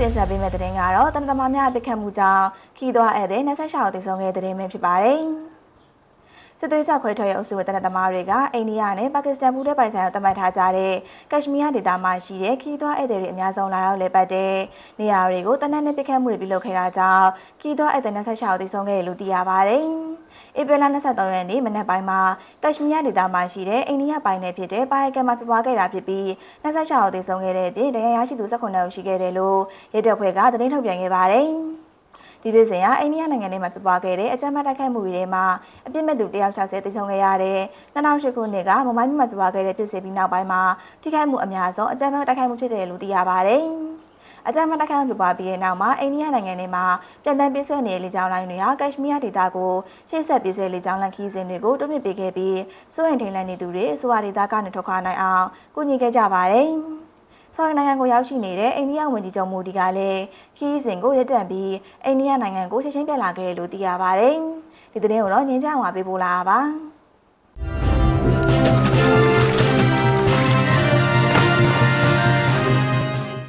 တင်ဆက်ပေးမယ့်သတင်းကတော့တန်တမာများပိတ်ခတ်မှုကြောင့်ခီးသွားဧည့်သည်26ယောက်သေဆုံးခဲ့တဲ့သတင်းပဲဖြစ်ပါတယ်။ စစ်သွေးကြခွဲထွက်ရဲ့အုပ်စုဝင်တနက်သမားတွေကအိန္ဒိယနဲ့ပါကစ္စတန်ပူးတဲ့ပိုင်ဆိုင်ကိုတတ်မှတ်ထားကြတဲ့ကက်ရှမီးယားဒေသမှာရှိတဲ့ခီးသွားဧည့်သည်တွေအများဆုံးလာရောက်လည်ပတ်တဲ့နေရာတွေကိုတနက်နဲ့ပိတ်ခတ်မှုတွေပြုလုပ်ခဲ့တာကြောင့်ခီးသွားဧည့်သည်26ယောက်သေဆုံးခဲ့တယ်လို့သိရပါတယ်။ဧပြီလ23ရက်နေ့မနက်ပိုင်းမှာကက်ရှမီးယားဒေသမှာရှိတဲ့အိန္ဒိယပိုင်းနယ်ဖြစ်တဲ့ပါယကန်မှာပြပွားခဲ့တာဖြစ်ပြီး26ယောက်သေဆုံးခဲ့တဲ့အပြင်တရားရရှိသူ18ယောက်ရှိခဲ့တယ်လို့ရဲတပ်ဖွဲ့ကသတင်းထုတ်ပြန်ခဲ့ပါတယ်။ ဒီပြည်စင်ကအိန္ဒိယနိုင်ငံထဲမှာပြပွားခဲ့တဲ့အကြမ်းဖက်တိုက်ခိုက်မှုတွေထဲမှာအပြစ်မဲ့သူ160တိဆုံးခဲ့ရတဲ့2008ခုနှစ်ကမမိုင်းမြို့မှာပြပွားခဲ့တဲ့ပြည်စင်ပြီးနောက်ပိုင်းမှာထိခိုက်မှုအများဆုံးအကြမ်းဖက်တိုက်ခိုက်မှုဖြစ်တယ်လို့သိရပါတယ်။အကြမ်းဖက်တိုက်ခိုက်မှုပြပွားပြီးတဲ့နောက်မှာအိန္ဒိယနိုင်ငံထဲမှာပြည်ထန်ပြေးဆွဲနေတဲ့လေကြောင်းလိုင်းတွေကကက်ရှမီးယားဒေသကိုရှေ့ဆက်ပြေးဆွဲလေကြောင်းလမ်းခီးစဉ်တွေကိုတိုးမြင့်ပေးခဲ့ပြီးစိုးရင်ထိန်လန့်နေသူတွေအစိုးရဒေသကနေထွက်ခွာနိုင်အောင်ကူညီခဲ့ကြပါတယ်။ ဆော်ရနိုင်ငံကိုရောက်ရှိနေတဲ့အိန္ဒိယဝန်ကြီးချုပ်မိုဒီကလည်းခီးစဉ်ကိုရပ်တန့်ပြီးအိန္ဒိယနိုင်ငံကိုချက်ချင်းပြလာခဲ့တယ်လို့သိရပါတယ်။ဒီသတင်းကိုတော့ငင်းကြအောင်ပါပေးပို့လာပါ။